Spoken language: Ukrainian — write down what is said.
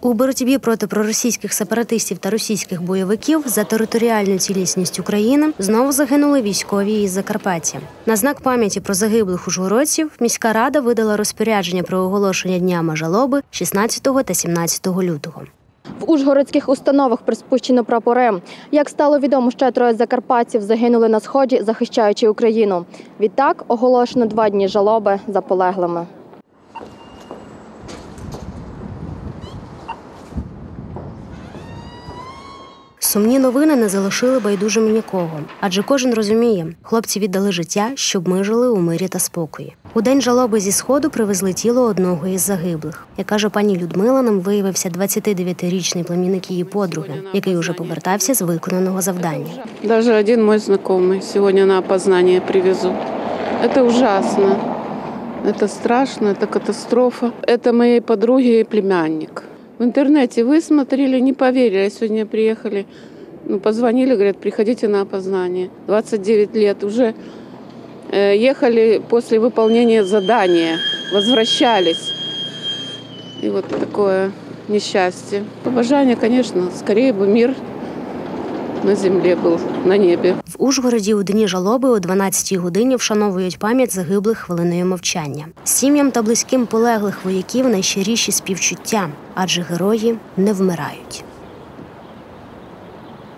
У боротьбі проти проросійських сепаратистів та російських бойовиків за територіальну цілісність України знову загинули військові із Закарпаття. На знак пам'яті про загиблих ужгородців міська рада видала розпорядження про оголошення днями жалоби 16 та 17 лютого. В ужгородських установах приспущено прапори. Як стало відомо, ще троє закарпатців загинули на сході, захищаючи Україну. Відтак оголошено два дні жалоби за полеглими. Сумні новини не залишили байдужим нікого, адже кожен розуміє, хлопці віддали життя, щоб ми жили у мирі та спокої. У день жалоби зі сходу привезли тіло одного із загиблих. Як каже пані Людмила, нам виявився 29-річний племінник її подруги, який уже повертався з виконаного завдання. Даже один мой знакомый сегодня на опознание привезут. Это ужасно. Это страшно, это катастрофа. Это моей подруги племянник. В интернете вы смотрели, не поверили. Сегодня приехали, ну, позвонили, говорят, приходите на опознание. 29 лет. Уже э, ехали после выполнения задания, возвращались. И вот такое несчастье. Побожание, конечно, скорее бы мир на землі був, на небі. В Ужгороді у дні жалоби о 12-й годині вшановують пам'ять загиблих хвилиною мовчання. Сім'ям та близьким полеглих вояків найщиріші співчуття, адже герої не вмирають.